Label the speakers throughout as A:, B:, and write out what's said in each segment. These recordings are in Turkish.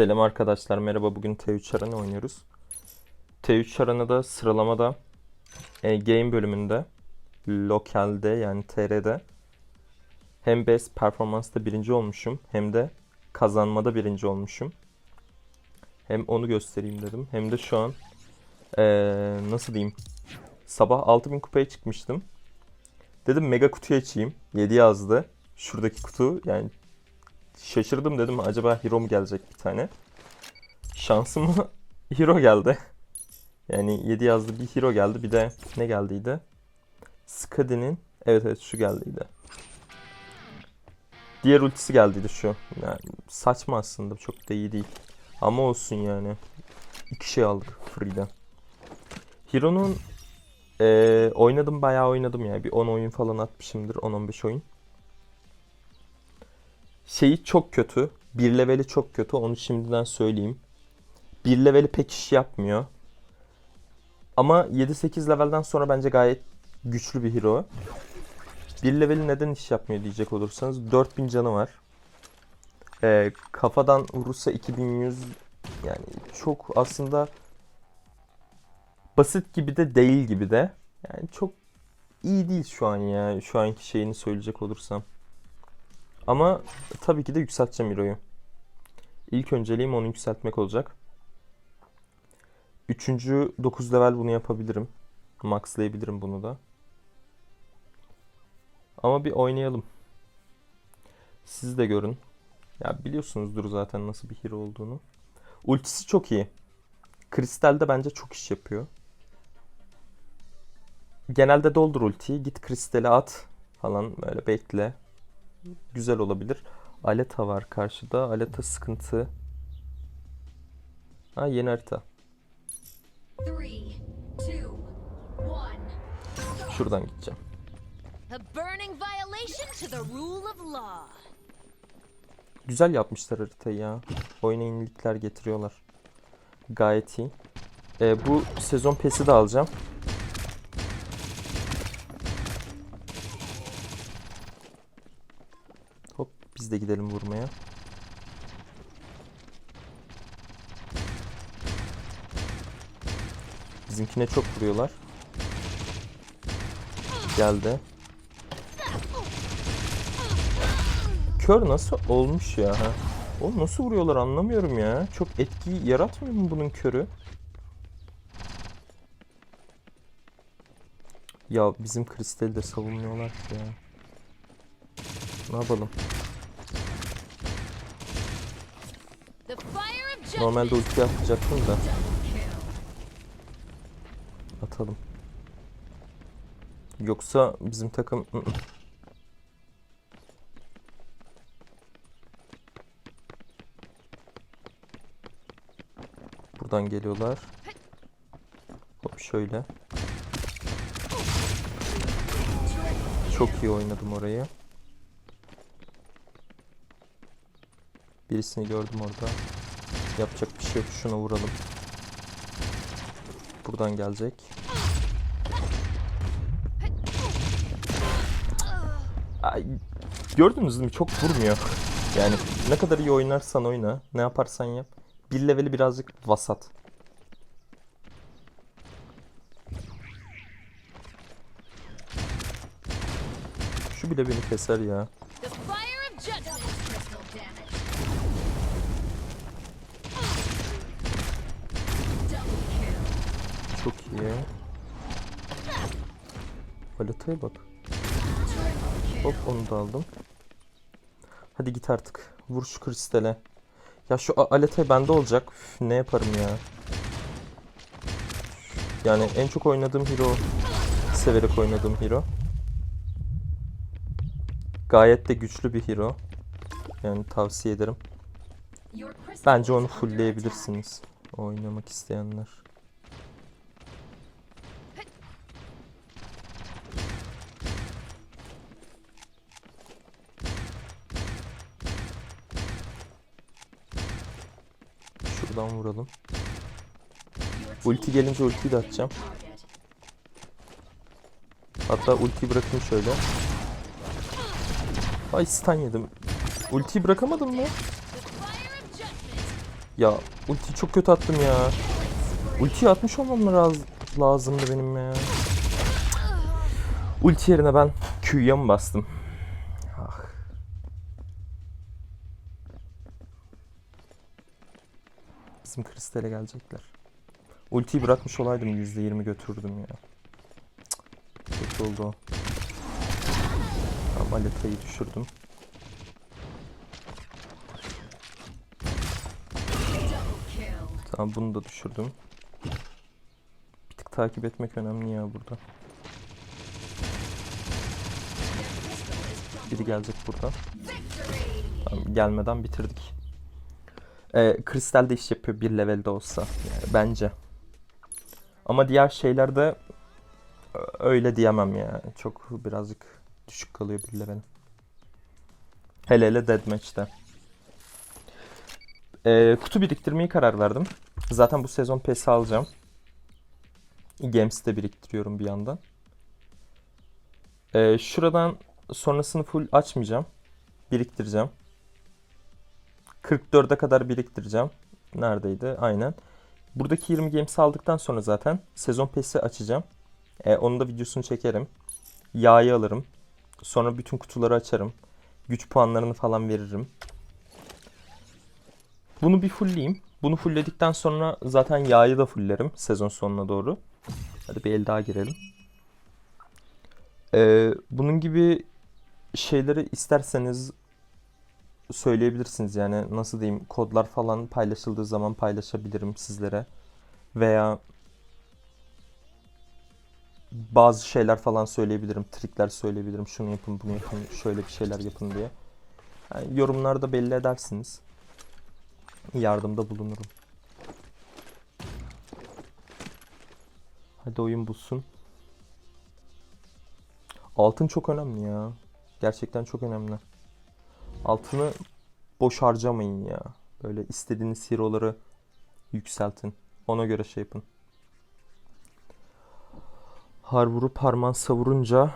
A: Selam arkadaşlar merhaba bugün T3 Arena oynuyoruz. T3 Arena'da sıralamada e, game bölümünde lokalde yani TR'de hem best performansta birinci olmuşum hem de kazanmada birinci olmuşum. Hem onu göstereyim dedim hem de şu an e, nasıl diyeyim sabah 6000 kupaya çıkmıştım. Dedim mega kutuyu açayım. 7 yazdı. Şuradaki kutu yani şaşırdım dedim acaba hero mu gelecek bir tane. Şansıma hero geldi. Yani 7 yazdı bir hero geldi bir de ne geldiydi? Skadi'nin evet evet şu geldiydi. Diğer ultisi geldiydi şu. Yani saçma aslında çok da iyi değil. Ama olsun yani. İki şey aldık free'den. Hero'nun eee, oynadım bayağı oynadım ya. Bir 10 oyun falan atmışımdır. 10-15 oyun şeyi çok kötü. Bir leveli çok kötü. Onu şimdiden söyleyeyim. Bir leveli pek iş yapmıyor. Ama 7-8 levelden sonra bence gayet güçlü bir hero. Bir leveli neden iş yapmıyor diyecek olursanız 4000 canı var. Ee, kafadan vurursa 2100 yani çok aslında basit gibi de değil gibi de. Yani çok iyi değil şu an ya. Şu anki şeyini söyleyecek olursam. Ama tabii ki de yükselteceğim Hero'yu. İlk önceliğim onu yükseltmek olacak. Üçüncü 9 level bunu yapabilirim. Maxlayabilirim bunu da. Ama bir oynayalım. Siz de görün. Ya biliyorsunuzdur zaten nasıl bir hero olduğunu. Ultisi çok iyi. Kristal de bence çok iş yapıyor. Genelde doldur ultiyi. Git kristali at falan böyle bekle güzel olabilir. Aleta var karşıda. Aleta sıkıntı. Ha yeni harita. Şuradan gideceğim. Güzel yapmışlar haritayı ya. Oyuna yenilikler getiriyorlar. Gayet iyi. Ee, bu sezon PES'i de alacağım. Hop de gidelim vurmaya. Bizimkine çok vuruyorlar. Geldi. Kör nasıl olmuş ya? Ha? Oğlum nasıl vuruyorlar anlamıyorum ya. Çok etki yaratmıyor mu bunun körü? Ya bizim kristali de savunmuyorlar ki ya. Ne yapalım? Normalde ulti atacaktım da. Atalım. Yoksa bizim takım... Buradan geliyorlar. Hop şöyle. Çok iyi oynadım orayı. Birisini gördüm orada. Yapacak bir şey yok. Şuna vuralım. Buradan gelecek. Ay, gördünüz mü? Çok vurmuyor. Yani ne kadar iyi oynarsan oyna, ne yaparsan yap. Bir leveli birazcık vasat. Şu bile beni keser ya.
B: The fire of judgment. Crystal damage. Double
A: iyi. Paletaya bak. Hop onu da aldım. Hadi git artık. Vur şu kristale. Ya şu alete bende olacak. Üf, ne yaparım ya. Yani en çok oynadığım hero. Severek oynadığım hero. Gayet de güçlü bir hero. Yani tavsiye ederim. Bence onu fullleyebilirsiniz. Oynamak isteyenler. Şuradan vuralım. Ulti gelince ultiyi de atacağım. Hatta ultiyi bırakayım şöyle. Ay stun yedim. Ultiyi bırakamadım mı? Ya ultiyi çok kötü attım ya. Ultiyi atmış olmam laz- lazımdı benim ya. Ulti yerine ben Q'ya mı bastım? Bizim kristale gelecekler. Ultiyi bırakmış olaydım %20 götürdüm ya. Cık, Kötü oldu o. Tamam Aleta'yı düşürdüm. Tamam bunu da düşürdüm. Bir tık takip etmek önemli ya burada. Biri gelecek burada. Tamam, gelmeden bitirdik. Ee, kristal de iş yapıyor bir levelde olsa. Yani bence. Ama diğer şeylerde öyle diyemem ya. Çok birazcık düşük kalıyor bir level. Hele hele deathmatch'te. Ee, kutu biriktirmeyi karar verdim. Zaten bu sezon PES alacağım. Games'i de biriktiriyorum bir yandan. Ee, şuradan sonrasını full açmayacağım. Biriktireceğim. 44'e kadar biriktireceğim. Neredeydi? Aynen. Buradaki 20 games aldıktan sonra zaten sezon PES'i açacağım. Ee, onun da videosunu çekerim. Yağı alırım. Sonra bütün kutuları açarım. Güç puanlarını falan veririm. Bunu bir fullleyeyim. Bunu fullledikten sonra zaten yağı da fulllerim sezon sonuna doğru. Hadi bir el daha girelim. Ee, bunun gibi şeyleri isterseniz söyleyebilirsiniz. Yani nasıl diyeyim kodlar falan paylaşıldığı zaman paylaşabilirim sizlere. Veya bazı şeyler falan söyleyebilirim. Trikler söyleyebilirim. Şunu yapın, bunu yapın, şöyle bir şeyler yapın diye. Yani yorumlarda belli edersiniz. Yardımda bulunurum. Hadi oyun bulsun. Altın çok önemli ya. Gerçekten çok önemli. Altını boş harcamayın ya. Böyle istediğiniz hero'ları yükseltin. Ona göre şey yapın. Har vurup harman savurunca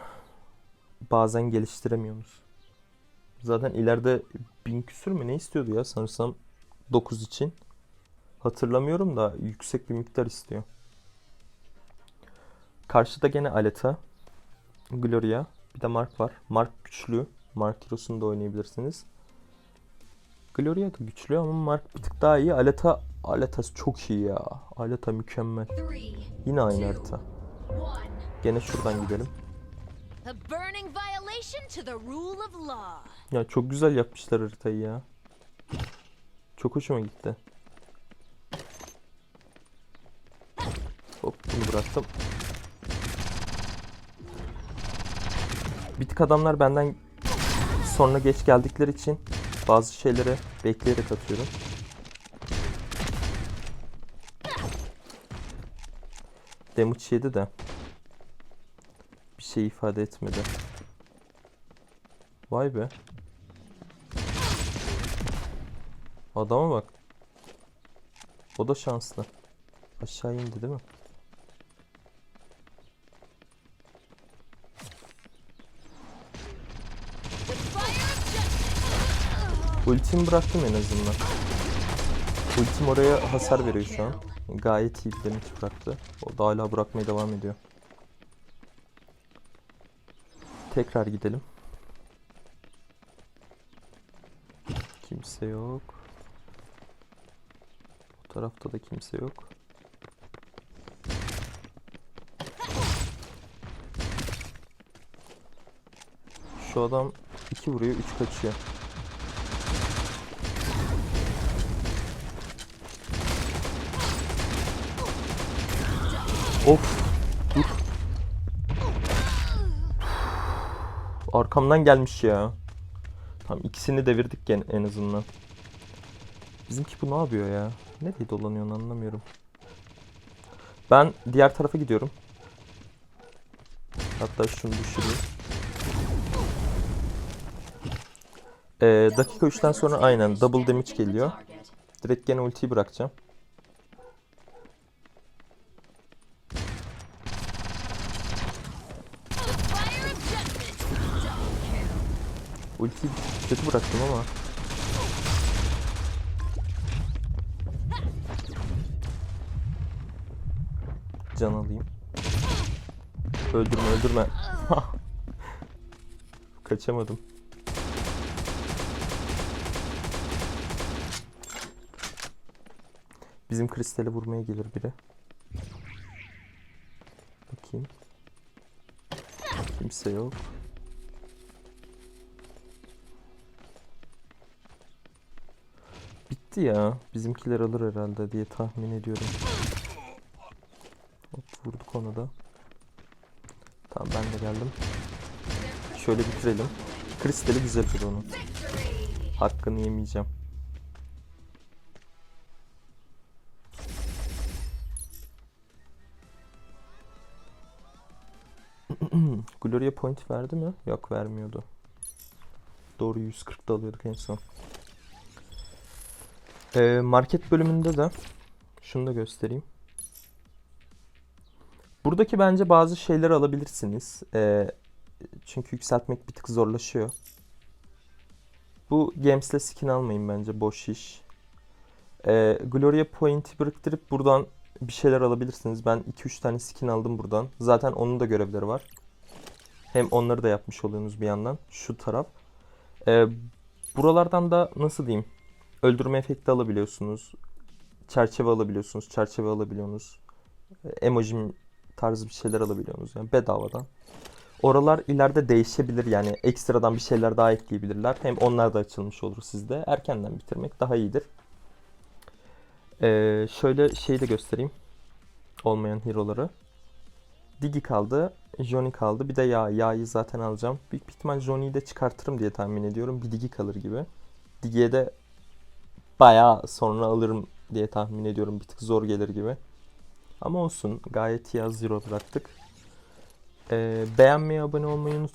A: bazen geliştiremiyoruz. Zaten ileride bin küsür mü ne istiyordu ya sanırsam 9 için. Hatırlamıyorum da yüksek bir miktar istiyor. Karşıda gene Aleta, Gloria, bir de Mark var. Mark güçlü. Mark Hero'sunu da oynayabilirsiniz. Gloria da güçlü ama Mark bir tık daha iyi. Aleta, Aleta çok iyi ya. Aleta mükemmel. Yine aynı harita. Gene şuradan gidelim. Ya çok güzel yapmışlar haritayı ya. Çok hoşuma gitti. Hop bunu bıraktım. Bir tık adamlar benden sonra geç geldikleri için bazı şeyleri bekleyerek atıyorum. Damage yedi de bir şey ifade etmedi. Vay be. Adama bak. O da şanslı. Aşağı indi değil mi? Ultimi bıraktım en azından. Ultim oraya hasar veriyor şu an. Gayet iyi bir bıraktı. O da hala bırakmaya devam ediyor. Tekrar gidelim. Kimse yok. Bu tarafta da kimse yok. Şu adam 2 vuruyor 3 kaçıyor. Of. Dur. Arkamdan gelmiş ya. Tamam ikisini devirdik en azından. Bizimki bu ne yapıyor ya? Nereye dolanıyor anlamıyorum. Ben diğer tarafa gidiyorum. Hatta şunu düşüreyim. Ee, dakika 3'ten sonra aynen double damage geliyor. Direkt gene ultiyi bırakacağım. Ulti kötü bıraktım ama. Can alayım. Öldürme öldürme. Kaçamadım. Bizim kristale vurmaya gelir biri. Bakayım. Kimse yok. Bitti ya. Bizimkiler alır herhalde diye tahmin ediyorum. Hop vurduk onu da. Tamam ben de geldim. Şöyle bitirelim. Kristali güzeldir onun. Hakkını yemeyeceğim. Gloria point verdi mi? Yok vermiyordu. Doğru 140'da alıyorduk en son. Ee, market bölümünde de şunu da göstereyim. Buradaki bence bazı şeyler alabilirsiniz. Ee, çünkü yükseltmek bir tık zorlaşıyor. Bu Games'le skin almayın bence boş iş. Ee, Gloria Point'i biriktirip buradan bir şeyler alabilirsiniz. Ben 2-3 tane skin aldım buradan. Zaten onun da görevleri var. Hem onları da yapmış oluyorsunuz bir yandan. Şu taraf. Ee, buralardan da nasıl diyeyim? Öldürme efekti alabiliyorsunuz. Çerçeve alabiliyorsunuz. Çerçeve alabiliyorsunuz. E, Emoji tarzı bir şeyler alabiliyorsunuz. Yani bedavadan. Oralar ileride değişebilir. Yani ekstradan bir şeyler daha ekleyebilirler. Hem onlar da açılmış olur sizde. Erkenden bitirmek daha iyidir. Ee, şöyle şeyi de göstereyim. Olmayan hero'ları. Digi kaldı. Johnny kaldı. Bir de Ya. Ya'yı zaten alacağım. Büyük bir ihtimal Johnny'yi de çıkartırım diye tahmin ediyorum. Bir Digi kalır gibi. Digi'ye de bayağı sonra alırım diye tahmin ediyorum. Bir tık zor gelir gibi. Ama olsun. Gayet iyi az zero bıraktık. Ee, beğenmeyi, abone olmayı unutmayın.